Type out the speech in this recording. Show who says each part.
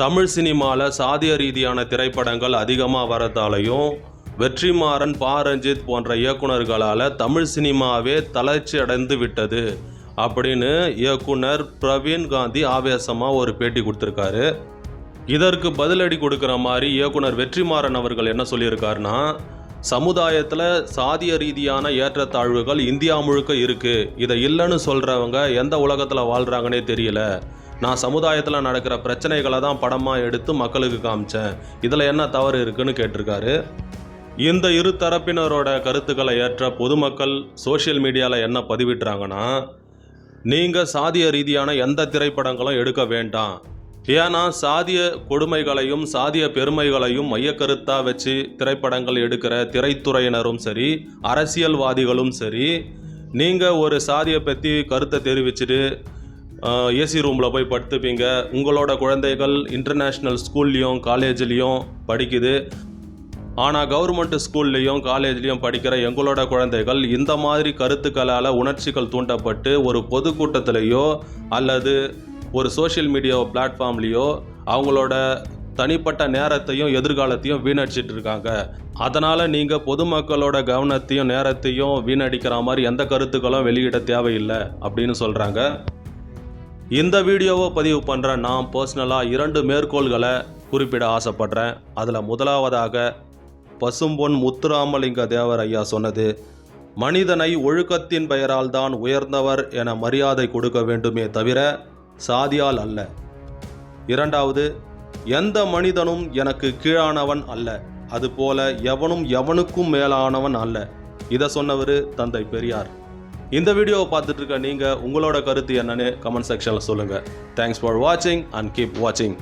Speaker 1: தமிழ் சினிமாவில் சாதிய ரீதியான திரைப்படங்கள் அதிகமாக வரதாலையும் வெற்றிமாறன் பா. ரஞ்சித் போன்ற இயக்குனர்களால் தமிழ் சினிமாவே தளர்ச்சி அடைந்து விட்டது அப்படின்னு இயக்குனர் பிரவீன் காந்தி ஆவேசமாக ஒரு பேட்டி கொடுத்துருக்காரு. இதற்கு பதிலடி கொடுக்குற மாதிரி இயக்குனர் வெற்றிமாறன் அவர்கள் என்ன சொல்லியிருக்காருன்னா சமுதாயத்தில் சாதிய ரீதியான ஏற்றத்தாழ்வுகள் இந்தியா முழுக்க இருக்குது இதை இல்லைன்னு சொல்கிறவங்க எந்த உலகத்தில் வாழ்கிறாங்கன்னே தெரியல. நான் சமுதாயத்தில் நடக்கிற பிரச்சனைகளை தான் படமாக எடுத்து மக்களுக்கு காமிச்சேன். இதில் என்ன தவறு இருக்குன்னு கேட்டிருக்காரு. இந்த இரு தரப்பினரோட கருத்துக்களை ஏற்ற பொதுமக்கள் சோஷியல் மீடியாவில் என்ன பதிவிட்டுறாங்கன்னா நீங்கள் சாதிய ரீதியான எந்த திரைப்படங்களும் எடுக்க வேண்டாம். ஏன்னா சாதிய கொடுமைகளையும் சாதிய பெருமைகளையும் மையக்கருத்தாக வச்சு திரைப்படங்கள் எடுக்கிற திரைத்துறையினரும் சரி அரசியல்வாதிகளும் சரி நீங்கள் ஒரு சாதியை பற்றி கருத்தை தெரிவிச்சுட்டு ஏசி ரூமில் போய் படுத்துப்பீங்க. உங்களோட குழந்தைகள் இன்டர்நேஷ்னல் ஸ்கூல்லையும் காலேஜ்லேயும் படிக்குது. ஆனால் கவர்மெண்ட் ஸ்கூல்லையும் காலேஜ்லேயும் படிக்கிற எங்களோட குழந்தைகள் இந்த மாதிரி கருத்துக்களால் உணர்ச்சிகள் தூண்டப்பட்டு ஒரு பொதுக்கூட்டத்திலேயோ அல்லது ஒரு சோஷியல் மீடியா பிளாட்ஃபார்ம்லேயோ அவங்களோட தனிப்பட்ட நேரத்தையும் எதிர்காலத்தையும் வீணடிச்சிட்டு இருக்காங்க. அதனால் நீங்கள் பொதுமக்களோட கவனத்தையும் நேரத்தையும் வீணடிக்கிற மாதிரி எந்த கருத்துக்களும் வெளியிட தேவையில்லை அப்படின்னு சொல்கிறாங்க இந்த வீடியோவை பதிவு பண்ணுற நான் பர்சனலாக இரண்டு மேற்கோள்களை குறிப்பிட ஆசைப்படுறேன். அதில் முதலாவதாக பசும்பொன் முத்துராமலிங்க தேவர் ஐயா சொன்னது மனிதனை ஒழுக்கத்தின் பெயரால் தான் உயர்ந்தவர் என மரியாதை கொடுக்க வேண்டுமே தவிர சாதியால் அல்ல. இரண்டாவது எந்த மனிதனும் எனக்கு கீழானவன் அல்ல அதுபோல எவனும் எவனுக்கும் மேலானவன் அல்ல. இதை சொன்னவர் தந்தை பெரியார். இந்த வீடியோவை பார்த்துட்டு இருக்க நீங்கள் உங்களோட கருத்து என்னன்னு கமெண்ட் செக்ஷனில் சொல்லுங்கள் தேங்க்ஸ் ஃபார் வாட்சிங் அண்ட் கீப் வாட்சிங்